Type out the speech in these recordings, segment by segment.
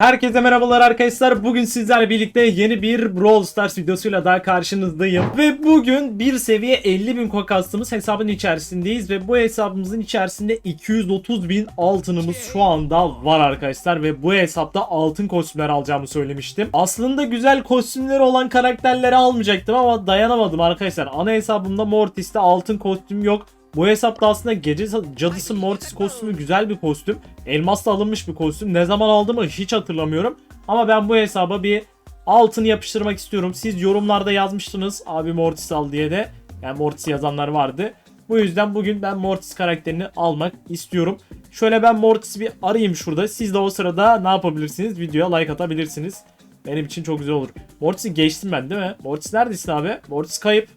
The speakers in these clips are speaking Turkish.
Herkese merhabalar arkadaşlar. Bugün sizlerle birlikte yeni bir Brawl Stars videosuyla daha karşınızdayım. Ve bugün bir seviye 50 bin coin kastığımız hesabın içerisindeyiz. Ve bu hesabımızın içerisinde 230 bin altınımız şu anda var arkadaşlar. Ve bu hesapta altın kostümler alacağımı söylemiştim. Aslında güzel kostümleri olan karakterleri almayacaktım ama dayanamadım arkadaşlar. Ana hesabımda Mortis'te altın kostüm yok. Bu hesapta aslında gece cadısı Mortis kostümü güzel bir kostüm. Elmasla alınmış bir kostüm. Ne zaman aldığımı hiç hatırlamıyorum. Ama ben bu hesaba bir altın yapıştırmak istiyorum. Siz yorumlarda yazmıştınız abi Mortis al diye de. Yani Mortis yazanlar vardı. Bu yüzden bugün ben Mortis karakterini almak istiyorum. Şöyle ben Mortis'i bir arayayım şurada. Siz de o sırada ne yapabilirsiniz? Videoya like atabilirsiniz. Benim için çok güzel olur. Mortis'i geçtim ben değil mi? Mortis neredesin abi? Mortis kayıp.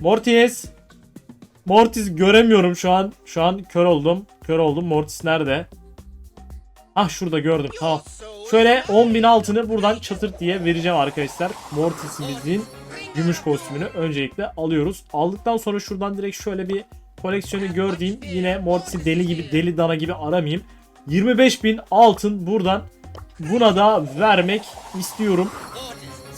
Mortis. Mortis göremiyorum şu an. Şu an kör oldum. Kör oldum. Mortis nerede? Ah şurada gördüm. Tamam. Şöyle 10.000 altını buradan çatır diye vereceğim arkadaşlar. Mortis'imizin gümüş kostümünü öncelikle alıyoruz. Aldıktan sonra şuradan direkt şöyle bir koleksiyonu gördüğüm yine Mortis'i deli gibi deli dana gibi aramayayım. 25.000 altın buradan buna da vermek istiyorum.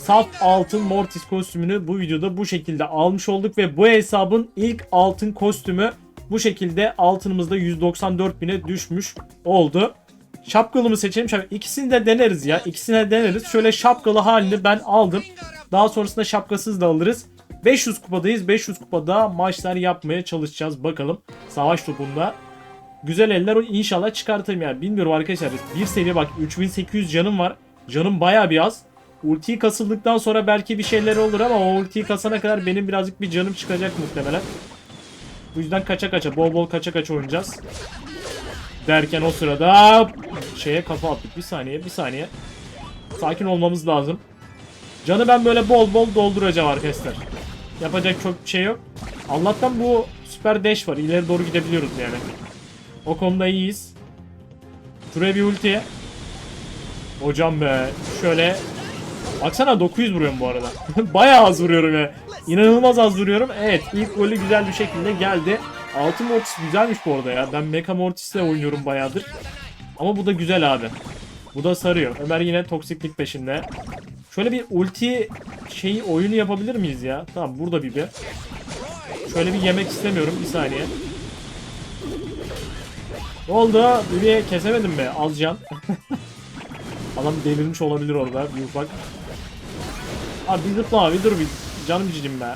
Saf altın Mortis kostümünü bu videoda bu şekilde almış olduk ve bu hesabın ilk altın kostümü bu şekilde altınımızda 194.000'e düşmüş oldu. Şapkalı mı seçelim? Şap- İkisini de deneriz ya. İkisini de deneriz. Şöyle şapkalı halini ben aldım. Daha sonrasında şapkasız da alırız. 500 kupadayız. 500 kupada maçlar yapmaya çalışacağız. Bakalım. Savaş topunda. Güzel eller inşallah çıkartırım yani. Bilmiyorum arkadaşlar. Bir seviye bak 3800 canım var. Canım baya bir az. Ultiyi kasıldıktan sonra belki bir şeyler olur ama o ultiyi kasana kadar benim birazcık bir canım çıkacak muhtemelen. Bu yüzden kaça kaça bol bol kaça kaça oynayacağız. Derken o sırada şeye kafa attık. Bir saniye bir saniye. Sakin olmamız lazım. Canı ben böyle bol bol dolduracağım arkadaşlar. Yapacak çok bir şey yok. Allah'tan bu süper dash var. İleri doğru gidebiliyoruz yani. O konuda iyiyiz. Şuraya bir ulti. Hocam be. Şöyle Baksana 900 vuruyorum bu arada. Bayağı az vuruyorum ya. İnanılmaz az vuruyorum. Evet ilk golü güzel bir şekilde geldi. Altın Mortis güzelmiş bu arada ya. Ben Mecha Mortis'le oynuyorum bayağıdır. Ama bu da güzel abi. Bu da sarıyor. Ömer yine toksiklik peşinde. Şöyle bir ulti şeyi oyunu yapabilir miyiz ya? Tamam burada bir bir. Şöyle bir yemek istemiyorum bir saniye. Ne oldu? Bibi'ye kesemedim mi? Az can. Adam delirmiş olabilir orada bir ufak. Abi bir zıpla abi dur bir canım cicim be.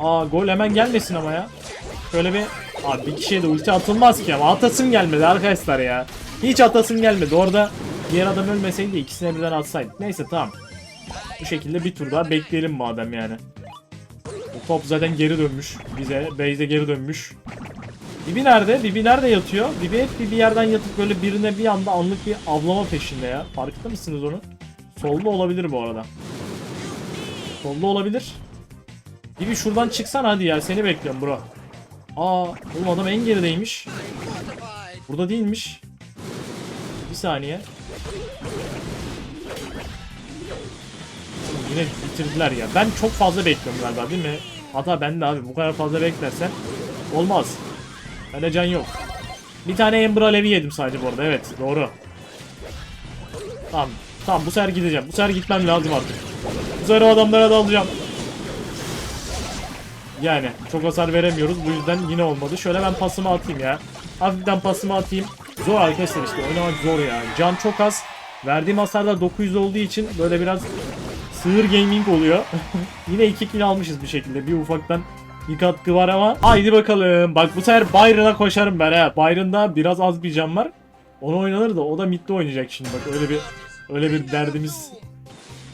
Aa gol hemen gelmesin ama ya. Şöyle bir abi bir kişiye de ulti atılmaz ki ama atasın gelmedi arkadaşlar ya. Hiç atasın gelmedi. Orada diğer adam ölmeseydi ikisine birden atsaydık. Neyse tamam. Bu şekilde bir tur daha bekleyelim madem yani. Bu top zaten geri dönmüş. Bize base'e geri dönmüş. Bibi nerede? Bibi nerede yatıyor? Bibi hep bir yerden yatıp böyle birine bir anda anlık bir avlama peşinde ya. Farkında mısınız onu? Solda olabilir bu arada. Solda olabilir. Bibi şuradan çıksan hadi ya seni bekliyorum bro. Aa oğlum adam en gerideymiş. Burada değilmiş. Bir saniye. Yine bitirdiler ya. Ben çok fazla bekliyorum galiba değil mi? Hata bende abi. Bu kadar fazla beklersen olmaz. Bende can yok. Bir tane Ember Alevi yedim sadece bu arada. Evet doğru. Tamam. Tamam bu sefer gideceğim. Bu sefer gitmem lazım artık. Bu sefer o adamlara dalacağım. Yani çok hasar veremiyoruz. Bu yüzden yine olmadı. Şöyle ben pasımı atayım ya. Hafiften pasımı atayım. Zor arkadaşlar işte. Oynamak zor ya. Can çok az. Verdiğim hasar da 900 olduğu için böyle biraz sığır gaming oluyor. yine 2 kill almışız bir şekilde. Bir ufaktan bir katkı var ama. Haydi bakalım. Bak bu sefer Byron'a koşarım ben ha. Byron'da biraz az bir can var. Onu oynanır da o da midde oynayacak şimdi bak öyle bir öyle bir derdimiz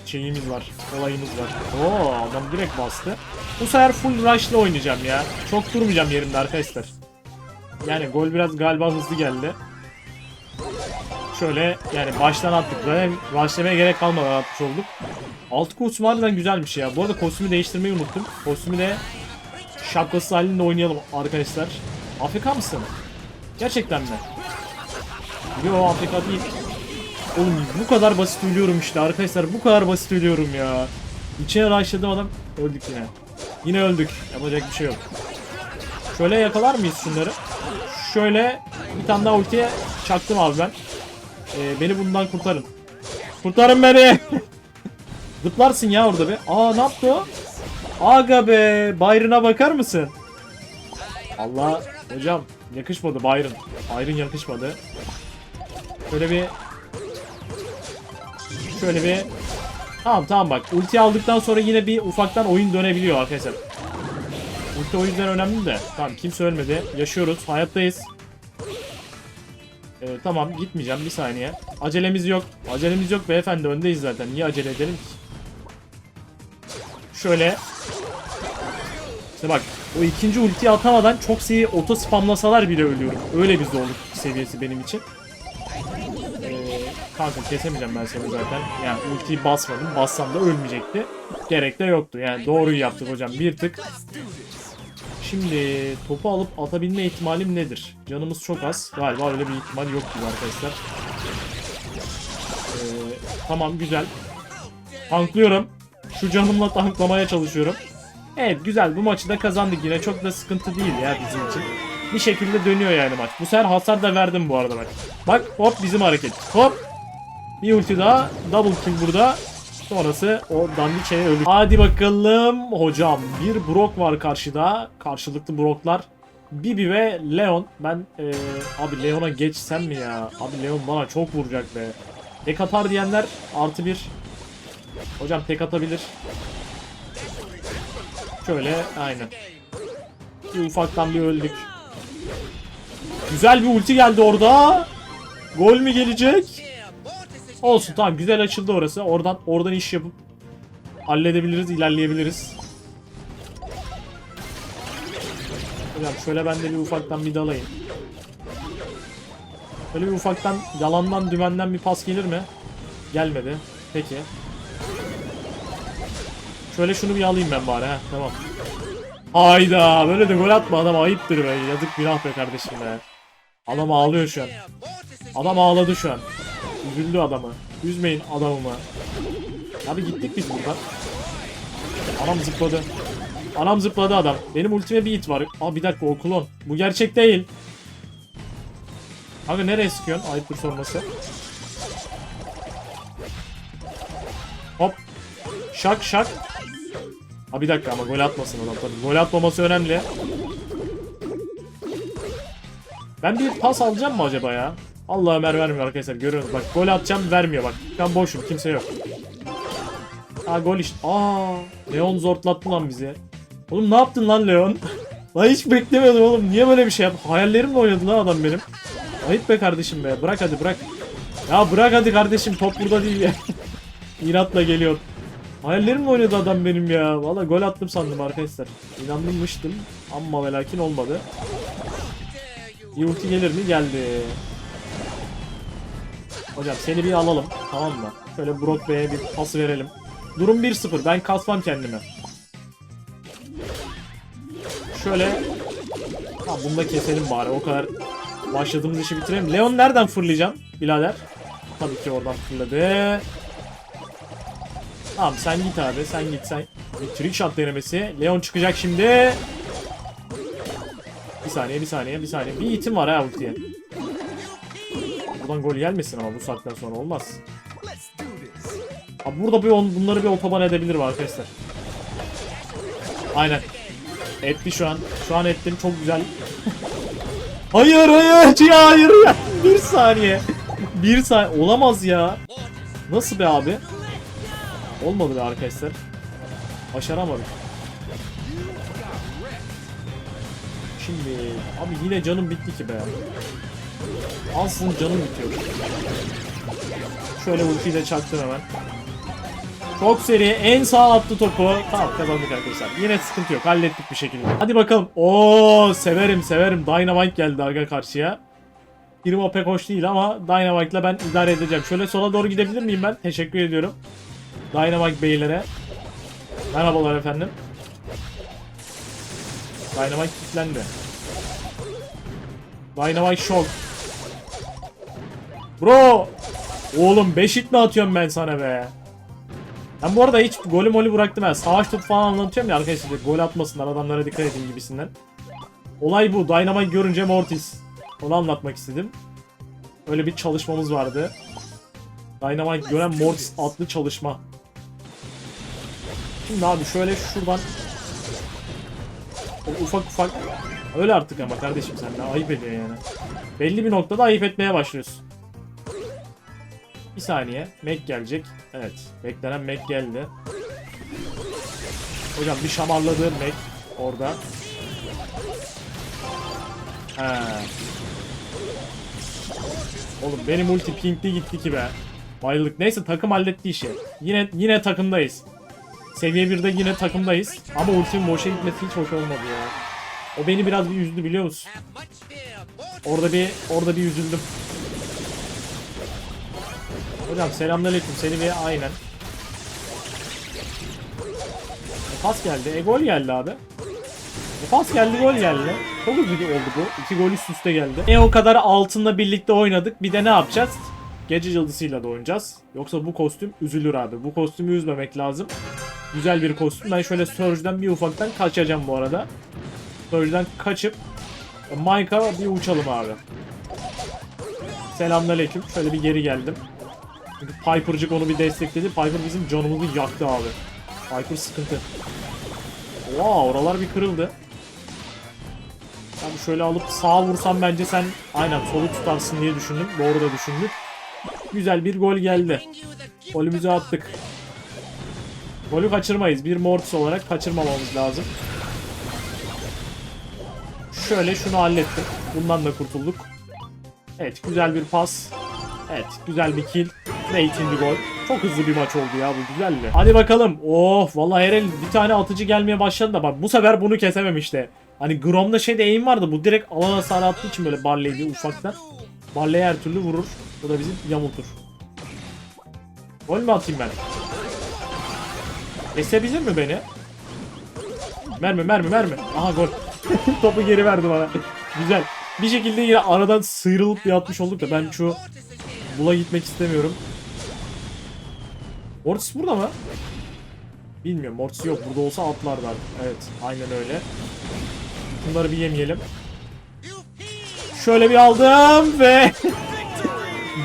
şeyimiz var. Olayımız var. Oo adam direkt bastı. Bu sefer full rush'la oynayacağım ya. Çok durmayacağım yerimde arkadaşlar. Yani gol biraz galiba hızlı geldi. Şöyle yani baştan attık. Zaten rush'lamaya gerek kalmadan atmış olduk. Alt kostüm harbiden güzelmiş ya. Bu arada kostümü değiştirmeyi unuttum. Kostümü de şapkası halinde oynayalım arkadaşlar. Afrika mısın? Gerçekten mi? Yo Afrika değil. Oğlum bu kadar basit ölüyorum işte arkadaşlar bu kadar basit ölüyorum ya. İçine rushladım adam öldük yine. Yine öldük. Yapacak bir şey yok. Şöyle yakalar mıyız şunları? Şöyle bir tane daha ultiye çaktım abi ben. Ee, beni bundan kurtarın. Kurtarın beni. Zıplarsın ya orada be. Aa ne yaptı o? Aga be. Byron'a bakar mısın? Allah hocam yakışmadı Byron. Byron yakışmadı. Şöyle bir Şöyle bir Tamam tamam bak ulti aldıktan sonra yine bir ufaktan oyun dönebiliyor arkadaşlar. Ulti o yüzden önemli de. Tamam kimse ölmedi. Yaşıyoruz. Hayattayız. Ee, tamam gitmeyeceğim bir saniye. Acelemiz yok. Acelemiz yok beyefendi öndeyiz zaten. Niye acele edelim ki? Şöyle. İşte bak o ikinci ultiyi atamadan çok seri oto spamlasalar bile ölüyorum. Öyle bir zorluk seviyesi benim için. Kanka kesemeyeceğim ben seni zaten. Yani ultiyi basmadım. Bassam da ölmeyecekti. Gerek de yoktu. Yani doğruyu yaptık hocam. Bir tık. Şimdi topu alıp atabilme ihtimalim nedir? Canımız çok az. Galiba öyle bir ihtimal yok gibi arkadaşlar. Ee, tamam güzel. Tanklıyorum. Şu canımla tanklamaya çalışıyorum. Evet güzel bu maçı da kazandık yine çok da sıkıntı değil ya bizim için. Bir şekilde dönüyor yani maç. Bu sefer hasar da verdim bu arada bak. Bak hop bizim hareket. Hop. Bir ulti daha. Double kill burada. Sonrası o dandik şeye öldü. Hadi bakalım hocam. Bir Brock var karşıda. Karşılıklı Brock'lar. Bibi ve Leon. Ben eee, abi Leon'a geçsem mi ya? Abi Leon bana çok vuracak be. Tek atar diyenler artı bir. Hocam tek atabilir. Şöyle aynen. Bir ufaktan bir öldük. Güzel bir ulti geldi orada. Gol mü gelecek? Olsun tamam güzel açıldı orası. Oradan oradan iş yapıp halledebiliriz, ilerleyebiliriz. Hocam şöyle ben de bir ufaktan bir dalayım. Şöyle bir ufaktan yalandan dümenden bir pas gelir mi? Gelmedi. Peki. Şöyle şunu bir alayım ben bari ha. Tamam. Hayda böyle de gol atma adam ayıptır be. Yazık günah be kardeşim be. Adam ağlıyor şu an. Adam ağladı şu an. Üzüldü adamı. Üzmeyin adamımı. Abi gittik biz buradan. Anam zıpladı. Anam zıpladı adam. Benim ultime bir hit var. Aa bir dakika o klon. Bu gerçek değil. Abi nereye sıkıyorsun? Ayıptır sorması. Hop. Şak şak. Ha bir dakika ama gol atmasın adam tabii. Gol atmaması önemli. Ben bir pas alacağım mı acaba ya? Allah Ömer vermiyor arkadaşlar görüyorsunuz bak gol atacağım vermiyor bak. Ben boşum kimse yok. Ha gol işte. Aa, Leon zortlattı lan bizi. Oğlum ne yaptın lan Leon? lan hiç beklemiyordum oğlum. Niye böyle bir şey yap? Hayallerimle oynadı lan adam benim. Ayıp be kardeşim be. Bırak hadi bırak. Ya bırak hadi kardeşim top burada değil ya. İnatla geliyor. Hayallerimle oynadı adam benim ya. Valla gol attım sandım arkadaşlar. İnanmıştım ama ve olmadı. Bir gelir mi? Geldi. Hocam seni bir alalım. Tamam mı? Şöyle Brock Bey'e bir pas verelim. Durum 1-0. Ben kasmam kendime. Şöyle Ha bunu da keselim bari. O kadar başladığımız işi bitirelim. Leon nereden fırlayacağım birader? Tabii ki oradan fırladı. Tamam sen git abi sen git sen. Bir trick shot denemesi. Leon çıkacak şimdi. Bir saniye bir saniye bir saniye. Bir itim var ha ultiye. Buradan gol gelmesin ama bu saatten sonra olmaz. Abi burada bir on, bunları bir otoban edebilir mi arkadaşlar? Aynen. Etti şu an. Şu an ettim çok güzel. hayır hayır ya hayır ya. Bir saniye. Bir saniye. Olamaz ya. Nasıl be abi? Olmadı be arkadaşlar. Başaramadık. Şimdi abi yine canım bitti ki be. Ansızın canım bitiyor. Şöyle ultiyi de çaktım hemen. Çok seri en sağ attı topu. Tamam kazandık arkadaşlar. Yine sıkıntı yok. Hallettik bir şekilde. Hadi bakalım. Oo severim severim. Dynamite geldi arka karşıya. Primo pek hoş değil ama Dynamite'la ben idare edeceğim. Şöyle sola doğru gidebilir miyim ben? Teşekkür ediyorum. Dynamite beylere. Merhabalar efendim. Dynamite kilitlendi. Dynamite shock. Bro! Oğlum 5 hit mi atıyorum ben sana be? Ben bu arada hiç golü molü bıraktım ha. Savaş topu falan anlatıyorum ya arkadaşlar. Gol atmasınlar adamlara dikkat edin gibisinden. Olay bu. Dynamite görünce Mortis. Onu anlatmak istedim. Öyle bir çalışmamız vardı. Dynamite gören Mortis adlı çalışma. Şimdi abi şöyle şuradan o ufak ufak öyle artık ama kardeşim sen de ayıp ediyor yani. Belli bir noktada ayıp etmeye başlıyorsun. Bir saniye. Mac gelecek. Evet. Beklenen Mac geldi. Hocam bir şamarladığı Mac orada. He. Oğlum benim ulti pinkli gitti ki be. Bayıldık. Neyse takım halletti işi. Yine yine takımdayız. Seviye 1'de yine takımdayız. Ama ultimin boşa gitmesi hiç hoş olmadı ya. O beni biraz bir üzdü biliyor musun? Orada bir orada bir üzüldüm. Hocam selamünaleyküm. Seni bir aynen. E, pas geldi. E gol geldi abi. E, pas geldi gol geldi. Çok hızlı oldu bu. İki gol üst üste geldi. E o kadar altınla birlikte oynadık. Bir de ne yapacağız? Gece yıldızıyla da oynayacağız. Yoksa bu kostüm üzülür abi. Bu kostümü üzmemek lazım. Güzel bir kostüm. Ben şöyle Surge'den bir ufaktan kaçacağım bu arada. Surge'den kaçıp e, Mike'a bir uçalım abi. Selamünaleyküm. Şöyle bir geri geldim. Çünkü Piper'cık onu bir destekledi. Piper bizim canımızı yaktı abi. Piper sıkıntı. Oha oralar bir kırıldı. Ben şöyle alıp sağa vursam bence sen aynen solu tutarsın diye düşündüm. Doğru da düşündük. Güzel bir gol geldi. Golümüzü attık. Golü kaçırmayız. Bir Mortis olarak kaçırmamamız lazım. Şöyle şunu hallettim. Bundan da kurtulduk. Evet güzel bir pas. Evet güzel bir kill. Ve ikinci gol. Çok hızlı bir maç oldu ya bu güzeldi. Hadi bakalım. Oh vallahi her el bir tane atıcı gelmeye başladı da bak bu sefer bunu kesemem işte. Hani Grom'da şeyde aim vardı bu direkt alan hasarı attığı için böyle Barley'di ufaktan. Barley her türlü vurur. Bu da bizim yamultur. Gol mü atayım ben? Kesebilir mi beni? Mermi mermi mermi. Aha gol. Topu geri verdi bana. Güzel. Bir şekilde yine aradan sıyrılıp yatmış olduk da ben şu Bula gitmek istemiyorum. Mortis burada mı? Bilmiyorum. Mortis yok. Burada olsa atlardı artık. Evet. Aynen öyle. Bunları bir yemeyelim. Şöyle bir aldım ve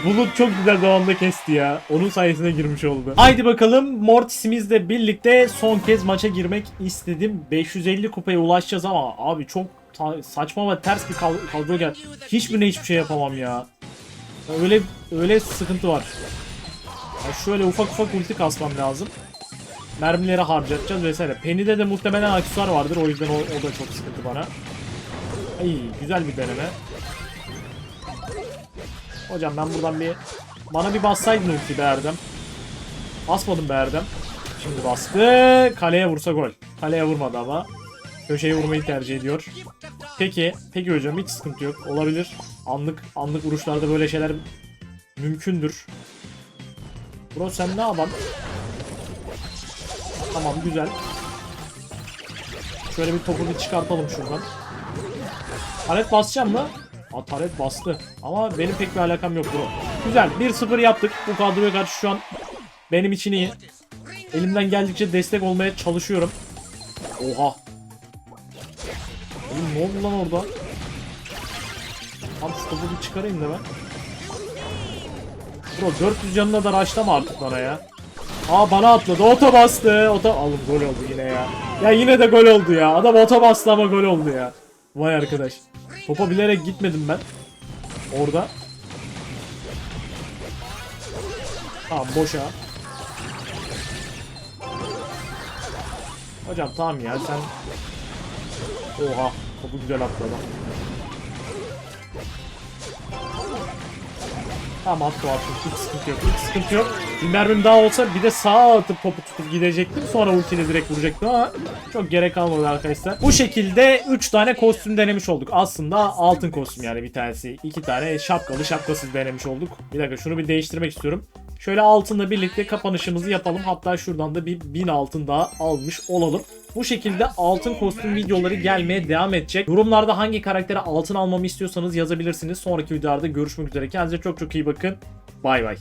Bulut çok güzel zamanda kesti ya. Onun sayesinde girmiş oldu. Haydi bakalım Mortis'imizle birlikte son kez maça girmek istedim. 550 kupaya ulaşacağız ama abi çok saçma ve ters bir kal- kadro gel. Hiçbirine hiçbir şey yapamam ya. Öyle öyle sıkıntı var. Ya şöyle ufak ufak ulti kasmam lazım. Mermileri harcatacağız vesaire. Penny'de de muhtemelen aksesuar vardır. O yüzden o, o da çok sıkıntı bana. Ay güzel bir deneme. Hocam ben buradan bir bana bir bassaydın ulti be Erdem. Basmadım be Erdem. Şimdi bastı. Kaleye vursa gol. Kaleye vurmadı ama. Köşeye vurmayı tercih ediyor. Peki, peki hocam hiç sıkıntı yok. Olabilir. Anlık anlık vuruşlarda böyle şeyler mümkündür. Bro sen ne yapan? Tamam güzel. Şöyle bir topu bir çıkartalım şuradan. Taret basacağım mı? Aa taret bastı. Ama benim pek bir alakam yok bro. Güzel 1-0 yaptık. Bu kadroya karşı şu an benim için iyi. Elimden geldikçe destek olmaya çalışıyorum. Oha. Oğlum ne oldu lan orada? Tam topu bir çıkarayım da ben. Bro 400 canına da raşlama artık bana ya. Aa bana atladı. Ota bastı. Ota alın gol oldu yine ya. Ya yine de gol oldu ya. Adam ota bastı ama gol oldu ya. Vay arkadaş. Topa bilerek gitmedim ben. Orada. Tamam boşa. Hocam tamam ya sen Oha topu güzel atladı. Tamam attı hiç sıkıntı yok hiç sıkıntı yok. Bir mermim daha olsa bir de sağa atıp topu tutup gidecektim sonra ultiyle direkt vuracaktım ama çok gerek kalmadı arkadaşlar. Bu şekilde 3 tane kostüm denemiş olduk. Aslında altın kostüm yani bir tanesi. 2 tane şapkalı şapkasız denemiş olduk. Bir dakika şunu bir değiştirmek istiyorum. Şöyle altınla birlikte kapanışımızı yapalım. Hatta şuradan da bir 1000 altın daha almış olalım. Bu şekilde altın kostüm videoları gelmeye devam edecek. Yorumlarda hangi karaktere altın almamı istiyorsanız yazabilirsiniz. Sonraki videolarda görüşmek üzere. Kendinize çok çok iyi bakın. Bay bay.